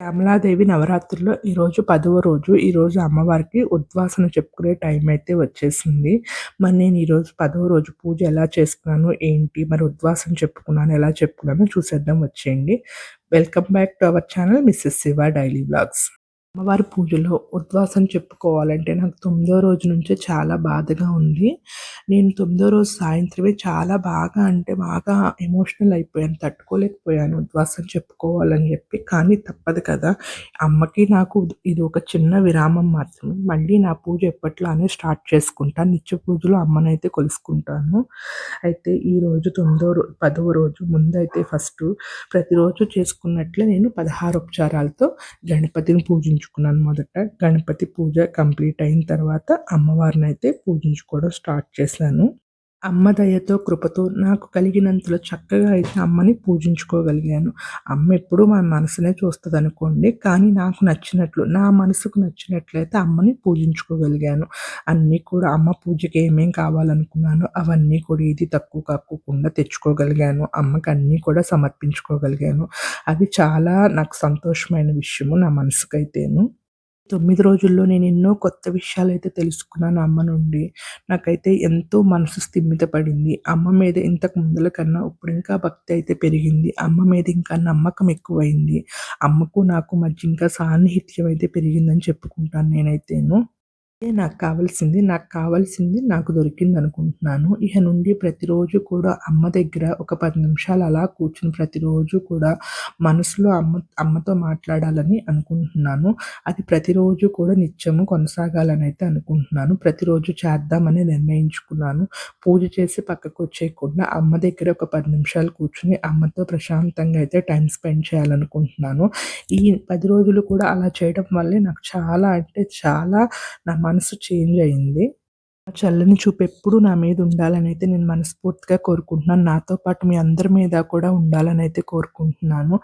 శ్యామలాదేవి నవరాత్రుల్లో ఈరోజు పదవ రోజు. ఈరోజు అమ్మవారికి ఉద్వాసన చెప్పుకునే టైం అయితే వచ్చేసింది. మరి నేను ఈరోజు పదవ రోజు పూజ ఎలా చేసుకున్నాను ఏంటి మరి ఉద్వాసన చెప్పుకున్నాను ఎలా చెప్పుకున్నాను చూసేద్దాం. వచ్చేయండి. Welcome back to our channel Mrs Siva daily blogs అమ్మవారి పూజలో ఉద్వాసం చెప్పుకోవాలంటే నాకు తొమ్మిదో రోజు నుంచే చాలా బాధగా ఉంది. నేను తొమ్మిదో రోజు సాయంత్రమే చాలా బాగా అంటే బాగా ఎమోషనల్ అయిపోయాను తట్టుకోలేకపోయాను ఉద్వాసం చెప్పుకోవాలని చెప్పి. కానీ తప్పదు కదా అమ్మకి నాకు ఇది ఒక చిన్న విరామం మాత్రమే. మళ్ళీ నా పూజ ఎప్పట్లానే స్టార్ట్ చేసుకుంటాను నిత్య పూజలో అమ్మనైతే కొలుసుకుంటాను. అయితే ఈరోజు తొమ్మిదో రోజు పదవ రోజు ముందైతే ఫస్ట్ ప్రతిరోజు చేసుకున్నట్లే నేను పదహారు ఉపచారాలతో గణపతిని పూజించు పూజించుకున్నాను మొదట. గణపతి పూజ కంప్లీట్ అయిన తర్వాత అమ్మవారిని అయితే పూజించుకోవడం స్టార్ట్ చేశాను. అమ్మ దయతో కృపతో నాకు కలిగినంతలో చక్కగా అయితే అమ్మని పూజించుకోగలిగాను. అమ్మ ఎప్పుడు మన మనసునే చూస్తుంది అనుకోండి కానీ నాకు నచ్చినట్లు నా మనసుకు నచ్చినట్లయితే అమ్మని పూజించుకోగలిగాను. అన్నీ కూడా అమ్మ పూజకి ఏమేం కావాలనుకున్నానో అవన్నీ కూడా ఇది తక్కువ కాకుండా తెచ్చుకోగలిగాను. అమ్మకి అన్నీ కూడా సమర్పించుకోగలిగాను. అది చాలా నాకు సంతోషమైన విషయము నా మనసుకైతేను. తొమ్మిది రోజుల్లో నేను ఎన్నో కొత్త విషయాలు అయితే తెలుసుకున్నాను అమ్మ నుండి. నాకైతే ఎంతో మనసు స్థిమితపడింది. అమ్మ మీద ఇంతకు ముందుల కన్నా ఇప్పుడు ఇంకా భక్తి అయితే పెరిగింది. అమ్మ మీద ఇంకా నమ్మకం ఎక్కువైంది. అమ్మకు నాకు మధ్య ఇంకా సాన్నిహిత్యం అయితే పెరిగిందని చెప్పుకుంటాను నేనైతేను. నాకు కావాల్సింది నాకు కావాల్సింది నాకు దొరికింది అనుకుంటున్నాను ఇక నుండి ప్రతిరోజు కూడా అమ్మ దగ్గర ఒక పది నిమిషాలు అలా కూర్చుని ప్రతిరోజు కూడా మనసులో అమ్మ అమ్మతో మాట్లాడాలని అనుకుంటున్నాను. అది ప్రతిరోజు కూడా నిత్యము కొనసాగాలని అయితే అనుకుంటున్నాను. ప్రతిరోజు చేద్దామని నిర్ణయించుకున్నాను. పూజ చేసి పక్కకు వచ్చేయకుండా అమ్మ దగ్గర ఒక పది నిమిషాలు కూర్చుని అమ్మతో ప్రశాంతంగా అయితే టైం స్పెండ్ చేయాలనుకుంటున్నాను. ఈ పది రోజులు కూడా అలా చేయడం వల్లే నాకు చాలా అంటే చాలా నా మనసు చేంజ్ అయింది. చల్లని చూపు ఎప్పుడు నా మీద ఉండాలని అయితే నేను మనస్ఫూర్తిగా కోరుకుంటున్నాను. నాతో పాటు మీ అందరి మీద కూడా ఉండాలని అయితే కోరుకుంటున్నాను.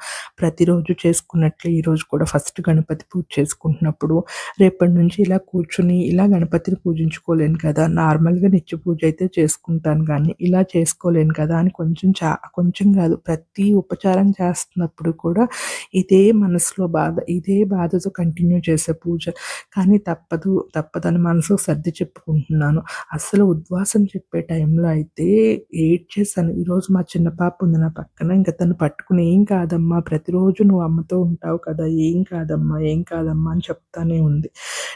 ప్రతిరోజు చేసుకున్నట్లే ఈరోజు కూడా ఫస్ట్ గణపతి పూజ చేసుకుంటున్నప్పుడు రేపటి నుంచి ఇలా కూర్చుని ఇలా గణపతిని పూజించుకోలేను కదా నార్మల్గా నిత్య పూజ అయితే చేసుకుంటాను కానీ ఇలా చేసుకోలేను కదా అని కొంచెం చా కొంచెం కాదు ప్రతి ఉపచారం చేస్తున్నప్పుడు కూడా ఇదే మనసులో బాధ ఇదే బాధతో కంటిన్యూ చేసే పూజ. కానీ తప్పదు తప్పదని మనసుకు సర్ది చెప్పుకుంటున్నాను. చేశాను అసలు ఉద్వాసం చెప్పే టైంలో అయితే ఏడ్ చేశాను ఈరోజు మా చిన్న పాప ఉంది నా పక్కన. ఇంకా తను పట్టుకుని ఏం కాదమ్మా ప్రతిరోజు నువ్వు అమ్మతో ఉంటావు కదా ఏం కాదమ్మా ఏం కాదమ్మా అని చెప్తానే ఉంది.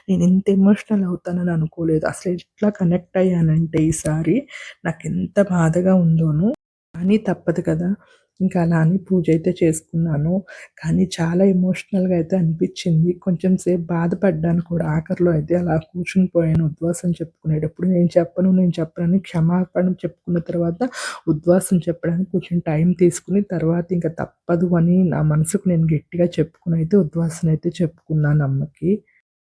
నేను ఎంత ఎమోషనల్ అవుతానని అనుకోలేదు. అసలు ఎట్లా కనెక్ట్ అయ్యానంటే ఈసారి నాకు ఎంత బాధగా ఉందోను. కానీ తప్పదు కదా. ఇంకా అలా అని పూజ అయితే చేసుకున్నాను. కానీ చాలా ఎమోషనల్గా అయితే అనిపించింది. కొంచెం సేపు బాధపడ్డాను కూడా. ఆఖరిలో అయితే అలా కూర్చుని పోయాను ఉద్వాసం చెప్పుకునేటప్పుడు. నేను చెప్పను నేను చెప్పనని క్షమాపణ చెప్పుకున్న తర్వాత ఉద్వాసం చెప్పడానికి కొంచెం టైం తీసుకుని తర్వాత ఇంకా తప్పదు అని నా మనసుకు నేను గట్టిగా చెప్పుకుని అయితే ఉద్వాసం అయితే చెప్పుకున్నాను అమ్మకి.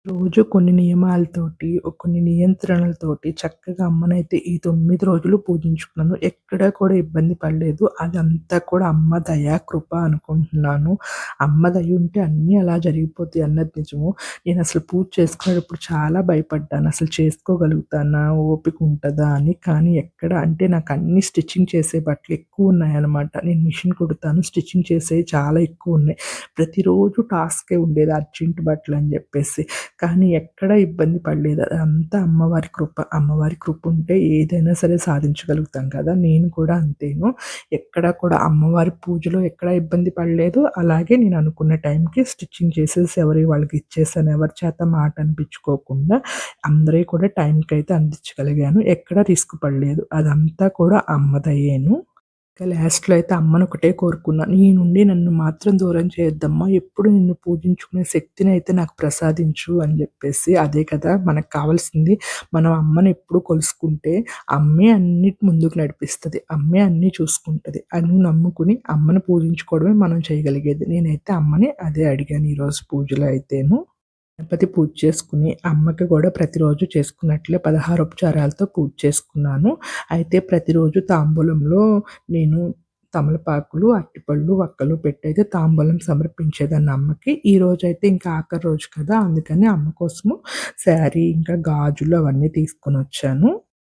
రోజు కొన్ని నియమాలతోటి, కొన్ని నియంత్రణలతోటి చక్కగా అమ్మనైతే ఈ తొమ్మిది రోజులు పూజించుకున్నాను. ఎక్కడా కూడా ఇబ్బంది పడలేదు. అదంతా కూడా అమ్మ దయ, కృప అనుకుంటున్నాను. అమ్మ దయ ఉంటే అన్నీ అలా జరిగిపోతాయి అన్నది నిజము. నేను అసలు పూజ చేసుకునేటప్పుడు చాలా భయపడ్డాను. అసలు చేసుకోగలుగుతానా? ఓపిక ఉంటుందా అని. కానీ ఎక్కడ అంటే నాకు అన్ని స్టిచ్చింగ్ చేసే బట్టలు ఎక్కువ ఉన్నాయన్నమాట. నేను మిషన్ కుడతాను. స్టిచ్చింగ్ చేసేవి చాలా ఎక్కువ ఉన్నాయి. ప్రతిరోజు టాస్కే ఉండేది అర్జెంట్ బట్టలు అని చెప్పేసి. కానీ ఎక్కడ ఇబ్బంది పడలేదు. అదంతా అమ్మవారి కృప. అమ్మవారి కృప ఉంటే ఏదైనా సరే సాధించగలుగుతాం కదా. నేను కూడా అంతేను. ఎక్కడ కూడా అమ్మవారి పూజలో ఎక్కడ ఇబ్బంది పడలేదు. అలాగే నేను అనుకున్న టైంకి స్టిచ్చింగ్ చేసేసి ఎవరి వాళ్ళకి ఇచ్చేసాను. ఎవరి చేత మాట అనిపించుకోకుండా అందరూ కూడా టైంకి అయితే అందించగలిగాను. ఎక్కడ రిస్క్ పడలేదు. అదంతా కూడా అమ్మదయ్యేను ఇంకా లాస్ట్‌లో అయితే అమ్మను ఒకటే కోరుకున్నా. నీ నుండి నన్ను మాత్రం దూరం చేయొద్దమ్మా. ఎప్పుడు నిన్ను పూజించుకునే శక్తిని అయితే నాకు ప్రసాదించు అని చెప్పేసి. అదే కదా మనకు కావాల్సింది. మనం అమ్మని ఎప్పుడు కొలుసుకుంటే అమ్మే అన్నిటి ముందుకు నడిపిస్తుంది అమ్మే అన్నీ చూసుకుంటుంది అని నమ్ముకుని అమ్మని పూజించుకోవడమే మనం చేయగలిగేది. నేనైతే అమ్మని అదే అడిగాను ఈరోజు పూజలో అయితేను. గణపతి పూజ చేసుకుని అమ్మకి కూడా ప్రతిరోజు చేసుకున్నట్లే పదహారు ఉపచారాలతో పూజ చేసుకున్నాను. అయితే ప్రతిరోజు తాంబూలంలో నేను తమలపాకులు అట్టిపళ్ళు వక్కలు పెట్టయితే తాంబూలం సమర్పించేదాన్ని అమ్మకి. ఈ రోజు అయితే ఇంకా ఆఖరి రోజు కదా అందుకని అమ్మ కోసము శారీ ఇంకా గాజులు అవన్నీ తీసుకొని వచ్చాను.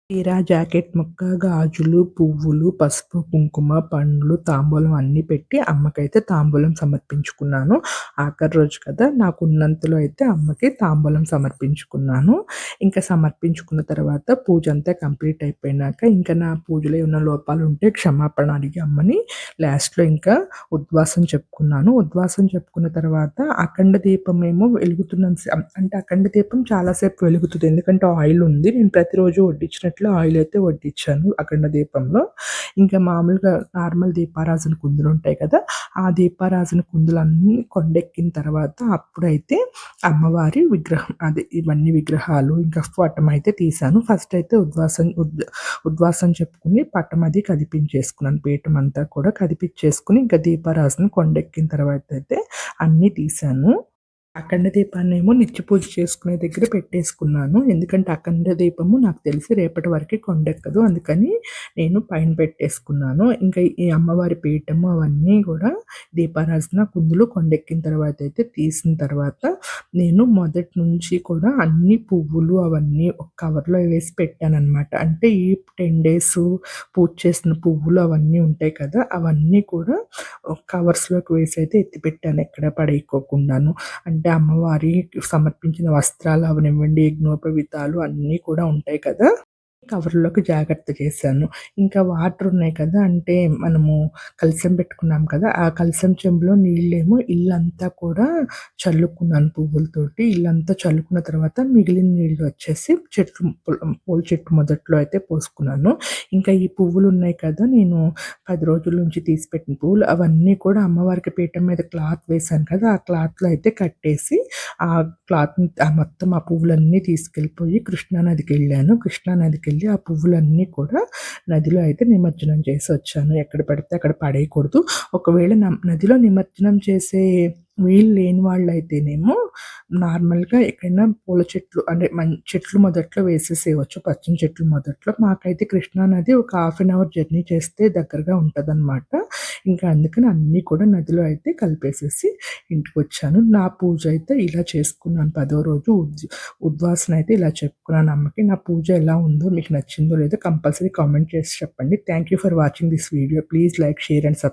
చీర, జాకెట్ ముక్క, గాజులు, పువ్వులు, పసుపు, కుంకుమ, పండ్లు, తాంబూలం అన్నీ పెట్టి అమ్మకైతే తాంబూలం సమర్పించుకున్నాను. ఆఖరి రోజు కదా! నాకున్నంతలో అయితే అమ్మకి తాంబూలం సమర్పించుకున్నాను. ఇంకా సమర్పించుకున్న తర్వాత పూజ అంతా కంప్లీట్ అయిపోయినాక ఇంకా నా పూజలో ఏమైనా లోపాలుంటే క్షమాపణ అడిగి అమ్మని లాస్ట్‌లో ఇంకా ఉద్వాసం చెప్పుకున్నాను. ఉద్వాసం చెప్పుకున్న తర్వాత అఖండ దీపం ఏమో వెలుగుతున్న అంటే అఖండ దీపం చాలాసేపు వెలుగుతుంది ఎందుకంటే ఆయిల్ ఉంది. నేను ప్రతిరోజు వడ్డించినట్లు ఆయిల్ అయితే వడ్డించాను అఖండ దీపంలో. ఇంకా మామూలుగా నార్మల్ దీపారాజన కుందులుంటాయి కదా! ఆ దీపారాజన కుందులన్నీ కొండెక్కిన తర్వాత అప్పుడైతే అమ్మవారి విగ్రహం అదే ఇవన్నీ విగ్రహాలు ఇంకా పట్టం అయితే తీశాను. ఫస్ట్ అయితే ఉద్వాసం ఉద్ ఉద్వాసం చెప్పుకొని పట్టం అది కదిపించేసుకున్నాను. పీఠం అంతా కూడా కదిపించేసుకుని ఇంకా దీపారాజన కొండెక్కిన తర్వాత అయితే అన్నీ తీశాను. అఖండ దీపాన్ని ఏమో నిత్య పూజ చేసుకునే దగ్గర పెట్టేసుకున్నాను. ఎందుకంటే అఖండ దీపము నాకు తెలిసి రేపటి వరకు కొండెక్కదు. అందుకని నేను పైన పెట్టేసుకున్నాను. ఇంకా ఈ అమ్మవారి పీఠము అవన్నీ కూడా దీపారాజన కుందులు కొండెక్కిన తర్వాత అయితే తీసిన తర్వాత నేను మొదటి నుంచి కూడా అన్ని పువ్వులు అవన్నీ ఒక కవర్‌లో వేసి పెట్టానమాట అంటే ఈ టెన్ డేస్ పూజ చేసిన పువ్వులు అవన్నీ ఉంటాయి కదా! అవన్నీ కూడా కవర్స్‌లోకి వేసి అయితే ఎత్తిపెట్టాను ఎక్కడ పడేయకోకుండాను. అంటే అమ్మవారి సమర్పించిన వస్త్రాలు అవనివ్వండి, యజ్ఞోపవీతాలు అన్నీ కూడా ఉంటాయి కదా! కవర్‌లోకి జాగ్రత్త చేశాను. ఇంకా వాటర్ ఉన్నాయి కదా! అంటే మనము కలసం పెట్టుకున్నాం కదా! ఆ కలసం చెంబులో నీళ్ళేమో ఇల్లంతా కూడా చల్లుకున్నాను పువ్వులతోటి. ఇల్లంతా చల్లుకున్న తర్వాత మిగిలిన నీళ్ళు వచ్చేసి చెట్టు పూల చెట్టు మొదట్లో అయితే పోసుకున్నాను. ఇంకా ఈ పువ్వులు ఉన్నాయి కదా! నేను పది రోజుల నుంచి తీసిపెట్టిన పువ్వులు అవన్నీ కూడా అమ్మవారికి పీఠం మీద క్లాత్ వేశాను కదా! ఆ క్లాత్‌లో అయితే కట్టేసి ఆ క్లాత్ ఆ మొత్తం ఆ పువ్వులన్నీ తీసుకెళ్ళిపోయి కృష్ణానదికి వెళ్ళాను కృష్ణానదికి నదికెళ్ళి ఆ పువ్వులన్నీ కూడా నదిలో అయితే నిమజ్జనం చేసి వచ్చాను ఎక్కడ పడితే అక్కడ పడేయకూడదు. ఒకవేళ నదిలో నిమజ్జనం చేసే వీలు లేని వాళ్ళైతేనేమో నార్మల్‌గా ఎక్కడైనా పూల చెట్లు అంటే మంచి చెట్లు మొదట్లో వేసేసేయవచ్చు. పచ్చని చెట్లు మొదట్లో. మాకైతే కృష్ణా నది ఒక హాఫ్ అన్ అవర్ జర్నీ చేస్తే దగ్గరగా ఉంటుందన్నమాట ఇంకా అందుకని అన్నీ కూడా నదిలో అయితే కలిపేసేసి ఇంటికి వచ్చాను నా పూజ అయితే ఇలా చేసుకున్నాను. పదో రోజు ఉద్ ఉద్వాసన అయితే ఇలా చెప్పుకున్నాను అమ్మకి. నా పూజ ఎలా ఉందో మీకు నచ్చిందో లేదో కంపల్సరీ కామెంట్ చేసి చెప్పండి. Thank you for watching this video. Please like, share and subscribe